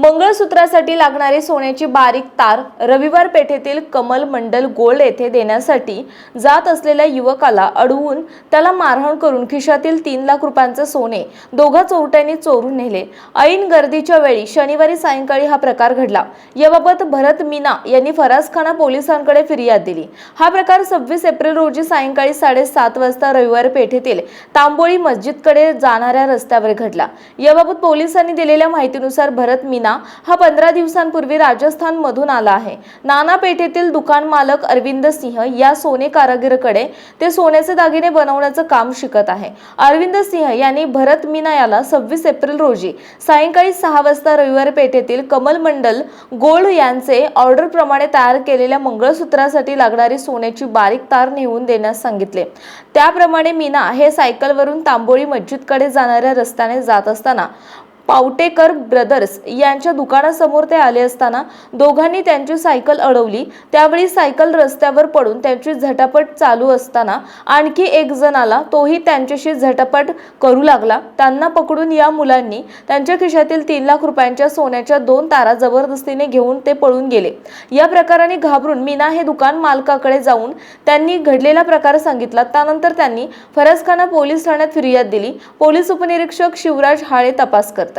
मंगळसूत्रासाठी लागणारी सोन्याची बारीक तार रविवार पेठेतील कमल मंडल गोल्ड येथे देण्यासाठी जात असलेल्या युवकाला अडवून त्याला मारहाण करून खिशातील तीन लाख रुपयांचे सोने दोघा चोरट्यांनी चोरून नेले. ऐन गर्दीच्या वेळी शनिवारी सायंकाळी हा प्रकार घडला. याबाबत भरत मीना यांनी फरासखाना पोलिसांकडे फिर्याद दिली. हा प्रकार सव्वीस एप्रिल रोजी सायंकाळी साडेसात वाजता रविवार पेठेतील तांबोळी मस्जिदकडे जाणाऱ्या रस्त्यावर घडला. याबाबत पोलिसांनी दिलेल्या माहितीनुसार भरत मीना हा पंधरा दिवसांपूर्वी राजस्थान मधून आला आहे. नाना पेठेतील दुकान मालक अरविंद सिंह या सोने कारागिरकडे ते सोन्याचे दागिने बनवण्याचं काम शिकत आहे. अरविंद सिंह यांनी भरत मीना याला सव्वीस एप्रिल रोजी सायंकाळी सहा वाजता रविवार पेठेतील कमल मंडल गोल्ड यांचे ऑर्डर प्रमाणे तयार केलेल्या मंगळसूत्रासाठी लागणारी सोन्याची बारीक तार नेऊन देण्यास सांगितले. त्याप्रमाणे मीना हे सायकलवरून तांबोळी मस्जिदकडे जाणाऱ्या रस्त्याने जात असताना पावटेकर ब्रदर्स यांच्या दुकानासमोर ते आले असताना दोघांनी त्यांची सायकल अडवली. त्यावेळी सायकल रस्त्यावर पडून त्यांची झटापट चालू असताना आणखी एक जण आला. तोही त्यांच्याशी झटापट करू लागला. त्यांना पकडून या मुलांनी त्यांच्या खिशातील तीन लाख रुपयांच्या सोन्याच्या दोन तारा जबरदस्तीने घेऊन ते पळून गेले. या प्रकाराने घाबरून मीना हे दुकान मालकाकडे जाऊन त्यांनी घडलेला प्रकार सांगितला. त्यानंतर त्यांनी फरसखाना पोलीस ठाण्यात फिर्याद दिली. पोलीस उपनिरीक्षक शिवराज हाळे तपास करतात